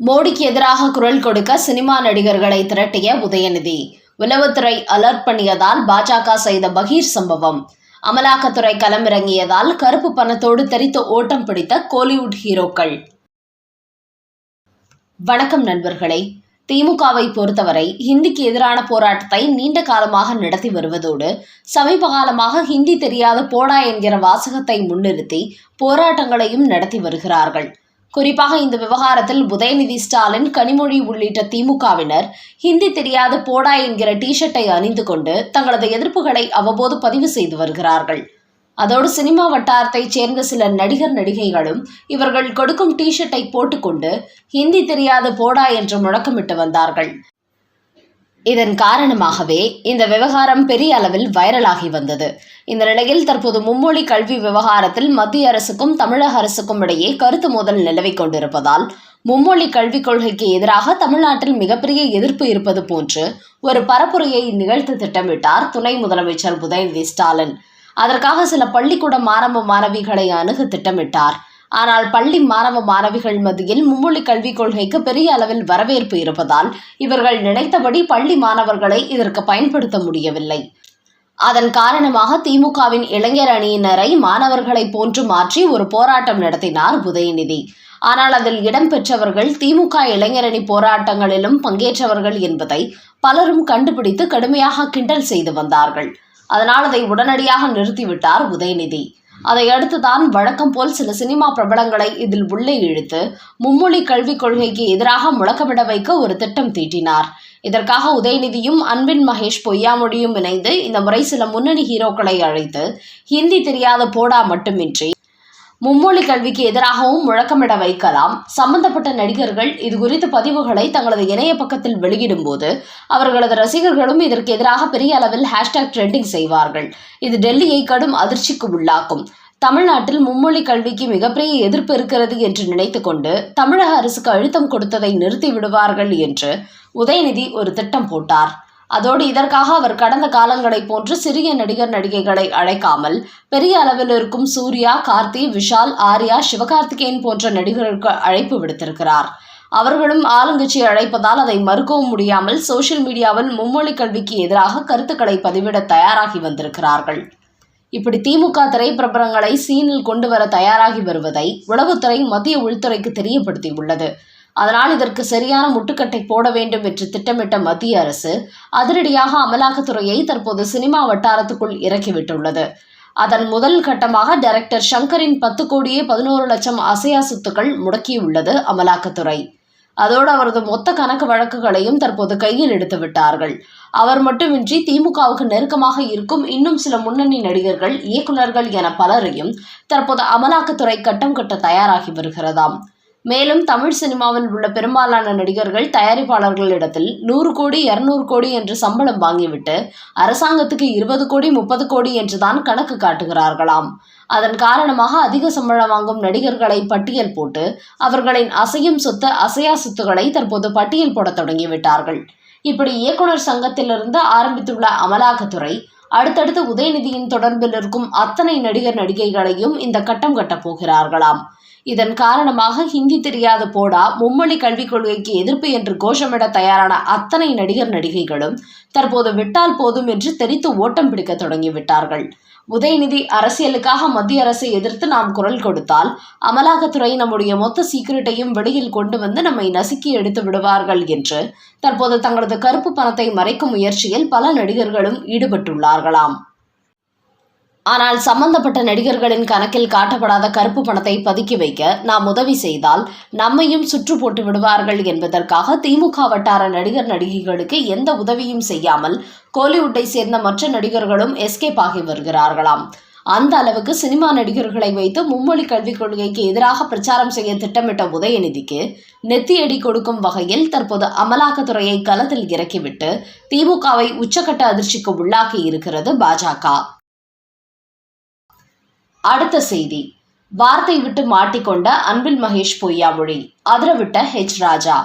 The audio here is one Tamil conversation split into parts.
மோடிக்கு எதிராக குரல் கொடுக்க சினிமா நடிகர்களை திரட்டிய உதயநிதி. உளவுத்துறை அலர்ட் பண்ணியதால் பாஜக செய்த பகீர் சம்பவம். அமலாக்கத்துறை களமிறங்கியதால் கருப்பு பணத்தோடு தெரித்து ஓட்டம் பிடித்த கோலிவுட் ஹீரோக்கள். வணக்கம் நண்பர்களே. திமுகவை பொறுத்தவரை ஹிந்திக்கு எதிரான போராட்டத்தை நீண்ட காலமாக நடத்தி வருவதோடு சமீப காலமாக ஹிந்தி தெரியாத போடா என்கிற வாசகத்தை முன்னிறுத்தி போராட்டங்களையும் நடத்தி வருகிறார்கள். குறிப்பாக இந்த விவகாரத்தில் உதயநிதி ஸ்டாலின் கனிமொழி உள்ளிட்ட திமுகவினர் ஹிந்தி தெரியாத போடா என்கிற டிஷர்ட்டை அணிந்து கொண்டு தங்களது எதிர்ப்புகளை அவ்வப்போது பதிவு செய்து வருகிறார்கள். அதோடு சினிமா வட்டாரத்தைச் சேர்ந்த சில நடிகர் நடிகைகளும் இவர்கள் கொடுக்கும் டிஷர்ட்டை போட்டுக்கொண்டு ஹிந்தி தெரியாத போடா என்று முழக்கமிட்டு வந்தார்கள். இதன் காரணமாகவே இந்த விவகாரம் பெரிய அளவில் வைரலாகி வந்தது. இந்த நிலையில் தற்போது மும்மொழி கல்வி விவகாரத்தில் மத்திய அரசுக்கும் தமிழக அரசுக்கும் இடையே கருத்து மோதல் நிலவிக் கொண்டிருப்பதால் மும்மொழி கல்விக் கொள்கைக்கு எதிராக தமிழ்நாட்டில் மிகப்பெரிய எதிர்ப்பு இருப்பது போன்று ஒரு பரப்புரையை நிகழ்த்த திட்டமிட்டார் துணை முதலமைச்சர் உதயநிதி ஸ்டாலின். அதற்காக சில பள்ளிக்கூட மாணவ மாணவிகளை அணுக திட்டமிட்டார். ஆனால் பள்ளி மாணவ மாணவிகள் மத்தியில் மும்மொழி கல்விக் கொள்கைக்கு பெரிய அளவில் வரவேற்பு இருப்பதால் இவர்கள் நினைத்தபடி பள்ளி மாணவர்களை இதற்கு பயன்படுத்த முடியவில்லை. அதன் காரணமாக திமுகவின் இளைஞர் அணியினரை மாணவர்களைப் போன்று மாற்றி ஒரு போராட்டம் நடத்தினார் உதயநிதி. ஆனால் அதில் இடம்பெற்றவர்கள் திமுக இளைஞரணி போராட்டங்களிலும் பங்கேற்றவர்கள் என்பதை பலரும் கண்டுபிடித்து கடுமையாக கிண்டல் செய்து வந்தார்கள். அதனால் அதை உடனடியாக நிறுத்திவிட்டார் உதயநிதி. அதையடுத்துதான் வழக்கம் போல் சில சினிமா பிரபலங்களை இதில் உள்ளே இழுத்து மும்மொழி கல்விக் கொள்கைக்கு எதிராக முழக்கமிட வைக்க ஒரு திட்டம் தீட்டினார். இதற்காக உதயநிதியும் அன்பின் மகேஷ் பொய்யாமொழியும் இணைந்து இந்த முறை சில முன்னணி ஹீரோக்களை அழைத்து ஹிந்தி தெரியாத போடா மட்டுமின்றி மும்மொழி கல்விக்கு எதிராகவும் முழக்கமிட வைக்கலாம். சம்பந்தப்பட்ட நடிகர்கள் இது குறித்த பதிவுகளை தங்களது இணைய பக்கத்தில் வெளியிடும்போது அவர்களது ரசிகர்களும் இதற்கு எதிராக பெரிய அளவில் ஹேஷ்டேக் ட்ரெண்டிங் செய்வார்கள். இது டெல்லியை கடும் அதிர்ச்சிக்கு உள்ளாக்கும். தமிழ்நாட்டில் மும்மொழி கல்விக்கு மிகப்பெரிய எதிர்ப்பு இருக்கிறது என்று நினைத்துக்கொண்டு தமிழக அரசுக்கு அழுத்தம் கொடுத்ததை நிறுத்தி விடுவார்கள் என்று உதயநிதி ஒரு திட்டம் போட்டார். அதோடு இதற்காக அவர் கடந்த காலங்களைப் போன்று சிறிய நடிகர் நடிகைகளை அழைக்காமல் பெரிய அளவில் இருக்கும் சூர்யா கார்த்தி விஷால் ஆர்யா சிவகார்த்திகேயன் போன்ற நடிகர்களுக்கு அழைப்பு விடுத்திருக்கிறார். அவர்களும் ஆளுங்கட்சி அழைப்பதால் அதை மறுக்கவும் முடியாமல் சோஷியல் மீடியாவில் மும்மொழி கல்விக்கு எதிராக கருத்துக்களை பதிவிட தயாராகி வந்திருக்கிறார்கள். இப்படி திமுக திரைப்பிரபலங்களை சீனில் கொண்டு வர தயாராகி வருவதை உளவுத்துறை மத்திய உள்துறைக்கு தெரியப்படுத்தியுள்ளது. அதனால் இதற்கு சரியான முட்டுக்கட்டை போட வேண்டும் என்று திட்டமிட்ட மத்திய அரசு அதிரடியாக அமலாக்கத்துறையை தற்போது சினிமா வட்டாரத்துக்குள் இறக்கிவிட்டுள்ளது. அதன் முதல் கட்டமாக டைரக்டர் ஷங்கரின் பத்து கோடியே பதினோரு லட்சம் அசையா சொத்துக்கள் முடக்கியுள்ளது அமலாக்கத்துறை. அதோடு அவரது மொத்த கணக்கு வழக்குகளையும் தற்போது கையில் எடுத்து விட்டார்கள். அவர் மட்டுமின்றி திமுகவுக்கு நெருக்கமாக இருக்கும் இன்னும் சில முன்னணி நடிகர்கள் இயக்குநர்கள் என பலரையும் தற்போது அமலாக்கத்துறை கட்டம் கட்ட தயாராகி வருகிறதாம். மேலும் தமிழ் சினிமாவில் உள்ள பெரும்பாலான நடிகர்கள் தயாரிப்பாளர்களிடத்தில் நூறு கோடி இருநூறு கோடி என்று சம்பளம் வாங்கிவிட்டு அரசாங்கத்துக்கு இருபது கோடி முப்பது கோடி என்றுதான் கணக்கு காட்டுகிறார்களாம். அதன் காரணமாக அதிக சம்பளம் வாங்கும் நடிகர்களை பட்டியல் போட்டு அவர்களின் அசையும் சொத்து அசையா சொத்துக்களை தற்போது பட்டியல் போட தொடங்கிவிட்டார்கள். இப்படி இயக்குனர் சங்கத்திலிருந்து ஆரம்பித்துள்ள அமலாக்கத்துறை அடுத்தடுத்து உதயநிதியின் தொடர்பில் இருக்கும் அத்தனை நடிகர் நடிகைகளையும் இந்த கட்டம் கட்டப் போகிறார்களாம். இதன் காரணமாக ஹிந்தி தெரியாத போடா மும்மொழி கல்விக் கொள்கைக்கு எதிர்ப்பு என்று கோஷமிட தயாரான அத்தனை நடிகர் நடிகைகளும் தற்போது விட்டால் போதும் என்று தெரித்து ஓட்டம் பிடிக்க தொடங்கிவிட்டார்கள். உதயநிதி அரசியலுக்காக மத்திய அரசை எதிர்த்து நாம் குரல் கொடுத்தால் அமலாக்கத்துறை நம்முடைய மொத்த சீக்கிரட்டையும் வெளியில் கொண்டு வந்து நம்மை நசுக்கி எடுத்து விடுவார்கள் என்று தற்போது தங்களது கருப்பு பணத்தை மறைக்கும் முயற்சியில் பல நடிகர்களும் ஈடுபட்டுள்ளார்களாம். ஆனால் சம்பந்தப்பட்ட நடிகர்களின் கணக்கில் காட்டப்படாத கருப்பு பணத்தை பதுக்கி வைக்க நாம் உதவி செய்தால் நம்மையும் சுற்று போட்டு விடுவார்கள் என்பதற்காக திமுக வட்டார நடிகர் நடிகைகளுக்கு எந்த உதவியும் செய்யாமல் கோலிவுட்டை சேர்ந்த மற்ற நடிகர்களும் எஸ்கேப் ஆகி வருகிறார்களாம். அந்த அளவுக்கு சினிமா நடிகர்களை வைத்து மும்மொழி கல்விக் கொள்கைக்கு எதிராக பிரச்சாரம் செய்ய திட்டமிட்ட உதயநிதிக்கு நெத்தியடி கொடுக்கும் வகையில் தற்போது அமலாக்கத்துறையை களத்தில் இறக்கிவிட்டு திமுகவை உச்சக்கட்ட அதிர்ச்சிக்கு உள்ளாக்கி இருக்கிறது பாஜக. அடுத்த செய்தி. வார்த்தை விட்டு மாட்டிக்கொண்ட அன்பில் மகேஷ் பொய்யாமொழி அதிரவிட்ட ஹெச் ராஜா.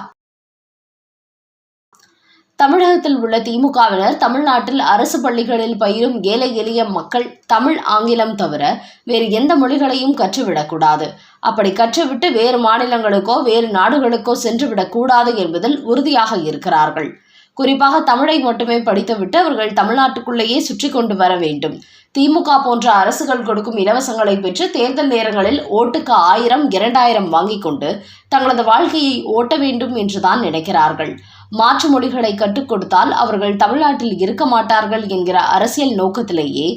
தமிழகத்தில் உள்ள திமுகவினர் தமிழ்நாட்டில் அரசு பள்ளிகளில் பயிலும் ஏழை எளிய மக்கள் தமிழ் ஆங்கிலம் தவிர வேறு எந்த மொழிகளையும் கற்றுவிடக்கூடாது. அப்படி கற்றுவிட்டு வேறு மாநிலங்களுக்கோ வேறு நாடுகளுக்கோ சென்றுவிடக்கூடாது என்பதில் உறுதியாக இருக்கிறார்கள். குறிப்பாக தமிழை மட்டுமே படித்துவிட்டு அவர்கள் தமிழ்நாட்டுக்குள்ளேயே சுற்றி கொண்டு வர வேண்டும். திமுக போன்ற அரசுகள் கொடுக்கும் இலவசங்களை பெற்று தேர்தல் நேரங்களில் ஓட்டுக்கு ஆயிரம் இரண்டாயிரம் வாங்கிக் கொண்டு தங்களது வாழ்க்கையை ஓட்ட வேண்டும் என்றுதான் நினைக்கிறார்கள். மாற்று மொழிகளை கற்றுக் கொடுத்தால் அவர்கள் தமிழ்நாட்டில் இருக்க மாட்டார்கள் என்கிற அரசியல் நோக்கத்திலேயே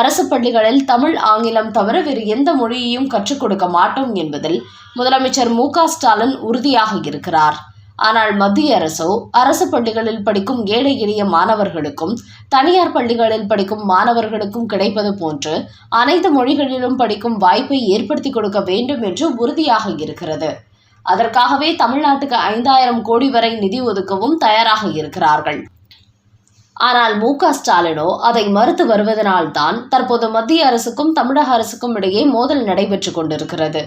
அரசு பள்ளிகளில் தமிழ் ஆங்கிலம் தவிர வேறு எந்த மொழியையும் கற்றுக் கொடுக்க மாட்டோம் என்பதில் முதலமைச்சர் மு ஸ்டாலின் உறுதியாக இருக்கிறார். ஆனால் மத்திய அரசோ அரசு பள்ளிகளில் படிக்கும் ஏழை எளிய மாணவர்களுக்கும் தனியார் பள்ளிகளில் படிக்கும் மாணவர்களுக்கும் கிடைப்பது போன்று அனைத்து மொழிகளிலும் படிக்கும் வாய்ப்பை ஏற்படுத்தி கொடுக்க வேண்டும் என்று உறுதியாக இருக்கிறது. அதற்காகவே தமிழ்நாட்டுக்கு ஐந்தாயிரம் கோடி வரை நிதி ஒதுக்கவும் தயாராக இருக்கிறார்கள். ஆனால் மு க ஸ்டாலினோ அதை மறுத்து வருவதனால்தான் தற்போது மத்திய அரசுக்கும் தமிழக அரசுக்கும் இடையே மோதல் நடைபெற்று கொண்டிருக்கிறது.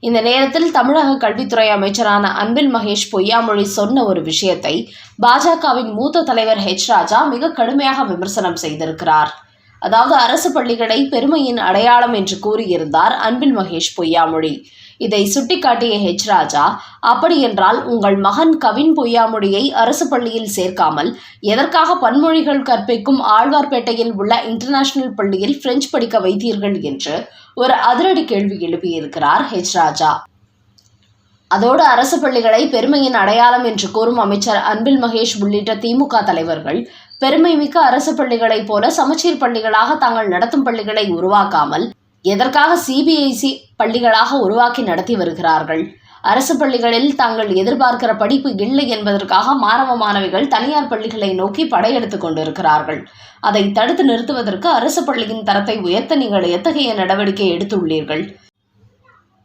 இந்த நேரத்தில் தமிழக கல்வித்துறை அமைச்சரான அன்பில் மகேஷ் பொய்யாமொழி சொன்ன ஒரு விஷயத்தை பாஜகவின் மூத்த தலைவர் ஹெச் ராஜா மிக கடுமையாக விமர்சனம் செய்திருக்கிறார். அதாவது அரசு பள்ளிகளை பெருமையின் அடையாளம் என்று கூறியிருந்தார் அன்பில் மகேஷ் பொய்யாமொழி. இதை சுட்டிக்காட்டிய ஹெச் ராஜா அப்படியென்றால் உங்கள் மகன் கவின் பொய்யாமொழியை அரசு பள்ளியில் சேர்க்காமல் எதற்காக பன்மொழிகள் கற்பிக்கும் ஆழ்வார்பேட்டையில் உள்ள இன்டர்நேஷனல் பள்ளியில் பிரெஞ்சு படிக்க வைத்தீர்கள்? என்று ஒரு அதிரடி கேள்வி எழுப்பியிருக்கிறார் ஹெச் ராஜா. அதோடு அரசு பள்ளிகளை பெருமையின் அடையாளம் என்று கூறும் அமைச்சர் அன்பில் மகேஷ் உள்ளிட்ட திமுக தலைவர்கள் பெருமைமிக்க அரசு பள்ளிகளைப் போல சமச்சீர் பள்ளிகளாக தாங்கள் நடத்தும் பள்ளிகளை உருவாக்காமல் எதற்காக சிபிஐசி பள்ளிகளாக உருவாக்கி நடத்தி வருகிறார்கள்? அரசு பள்ளிகளில் தாங்கள் எதிர்பார்க்கிற படிப்பு இல்லை என்பதற்காக மாணவ மாணவிகள் தனியார் பள்ளிகளை நோக்கி படையெடுத்துக் கொண்டிருக்கிறார்கள். அதை தடுத்து நிறுத்துவதற்கு அரசு பள்ளியின் தரத்தை உயர்த்த நீங்கள் எத்தகைய நடவடிக்கை எடுத்துள்ளீர்கள்?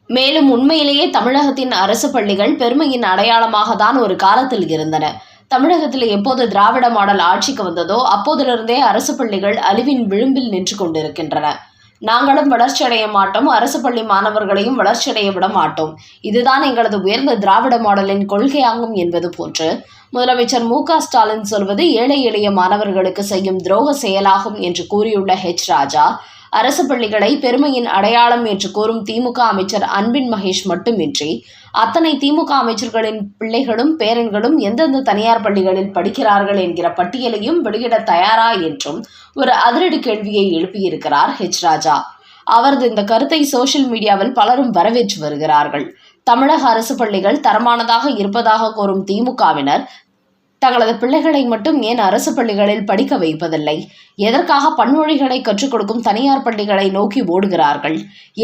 மேலும் உண்மையிலேயே தமிழகத்தின் அரசு பள்ளிகள் பெருமையின் அடையாளமாக தான் ஒரு காலத்தில் இருந்தன. தமிழகத்தில் எப்போது திராவிட மாடல் ஆட்சிக்கு வந்ததோ அப்போதிலிருந்தே அரசு பள்ளிகள் அழிவின் விளிம்பில் நின்று கொண்டிருக்கின்றன. நாங்களும் வளர்ச்சியடைய மாட்டோம் அரசு பள்ளி மாணவர்களையும் வளர்ச்சியடைய விட மாட்டோம். இதுதான் எங்களது உயர்ந்த திராவிட மாடலின் கொள்கையாகும் என்பது போன்று. முதலமைச்சர் மு ஸ்டாலின் சொல்வது ஏழை எளிய மாணவர்களுக்கு செய்யும் துரோக செயலாகும் என்று கூறியுள்ள ஹெச் ராஜா அரசு பள்ளிகளை பெருமையின் அடையாளம் என்று கூறும் திமுக அமைச்சர் அன்பின் மகேஷ் மட்டுமின்றி அத்தனை திமுக அமைச்சர்களின் பிள்ளைகளும் பேரன்களும் எந்தெந்த தனியார் பள்ளிகளில் படிக்கிறார்கள் என்கிற பட்டியலையும் வெளியிட தயாரா என்றும் ஒரு அதிரடி கேள்வியை எழுப்பியிருக்கிறார் ஹெச் ராஜா. அவரது இந்த கருத்தை சோசியல் மீடியாவில் பலரும் வரவேற்று வருகிறார்கள். தமிழக அரசு பள்ளிகள் தரமானதாக இருப்பதாக கோரும் திமுகவினர் தங்களது பிள்ளைகளை மட்டும் ஏன் அரசு பள்ளிகளில் படிக்க வைப்பதில்லை? எதற்காக பன்மொழிகளை கற்றுக் கொடுக்கும் தனியார் பள்ளிகளை நோக்கி ஓடுகிறார்கள்?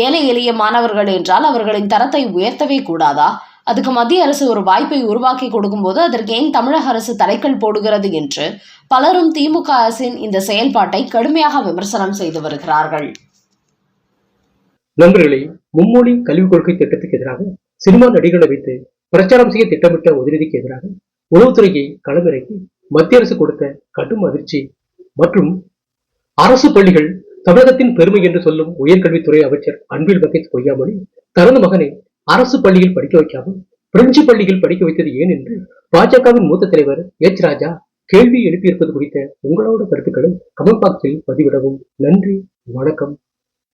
ஏழை எளிய மாணவர்கள் என்றால் அவர்களின் தரத்தை உயர்த்தவே கூடாதா? அதுக்கு மத்திய அரசு ஒரு வாய்ப்பை உருவாக்கி கொடுக்கும்போது அதற்கு ஏன் தமிழக அரசு தலைக்கல் போடுகிறது என்று பலரும் திமுக அரசின் இந்த செயல்பாட்டை கடுமையாக விமர்சனம் செய்து வருகிறார்கள். நண்பர்களே மும்மொழி கல்விக் கொள்கை திட்டத்துக்கு எதிராக சினிமா நடிகர்களை வைத்து பிரச்சாரம் செய்ய திட்டமிட்ட உதவிக்கு எதிராக உளவுத்துறையை களமிறக்கி மத்திய அரசு கொடுத்த கடும் அதிர்ச்சி. மற்றும் அரசு பள்ளிகள் தமிழகத்தின் பெருமை என்று சொல்லும் உயர்கல்வித்துறை அமைச்சர் அன்பில் மகேஷ் பொய்யாமொழி தனது மகனை அரசு பள்ளியில் படிக்க வைக்காமல் பிரெஞ்சு பள்ளியில் படிக்க வைத்தது ஏன் என்று பாஜகவின் மூத்த தலைவர் எச். ராஜா கேள்வி எழுப்பியிருப்பது குறித்த உங்களோட கருத்துக்களை கமெண்ட் பாக்ஸில் பதிவிடவும். நன்றி வணக்கம்.